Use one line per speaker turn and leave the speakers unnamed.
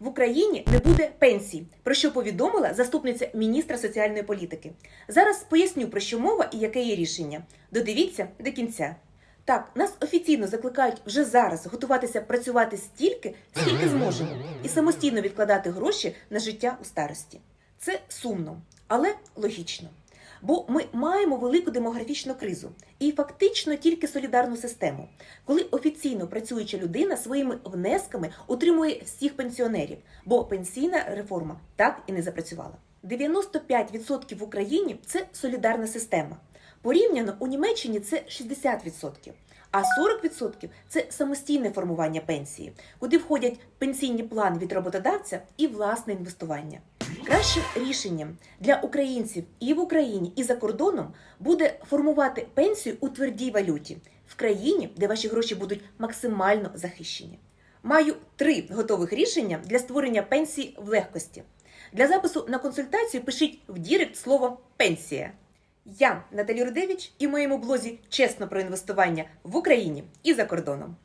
В Україні не буде пенсій, про що повідомила заступниця міністра соціальної політики. Зараз поясню про що мова і яке є рішення. Додивіться до кінця. Так, нас офіційно закликають вже зараз готуватися працювати стільки, скільки зможемо, і самостійно відкладати гроші на життя у старості. Це сумно, але логічно. Бо ми маємо велику демографічну кризу і фактично тільки солідарну систему, коли офіційно працююча людина своїми внесками утримує всіх пенсіонерів, бо пенсійна реформа так і не запрацювала. 95% в Україні це солідарна система. Порівняно у Німеччині це 60%. А 40% це самостійне формування пенсії, куди входять пенсійні плани від роботодавця і власне інвестування. Кращим рішенням для українців і в Україні, і за кордоном буде формувати пенсію у твердій валюті в країні, де ваші гроші будуть максимально захищені. Маю три готових рішення для створення пенсії в легкості. Для запису на консультацію пишіть в Дірект слово пенсія. Я Наталі Рудевич і в моєму блозі чесно про інвестування в Україні і за кордоном.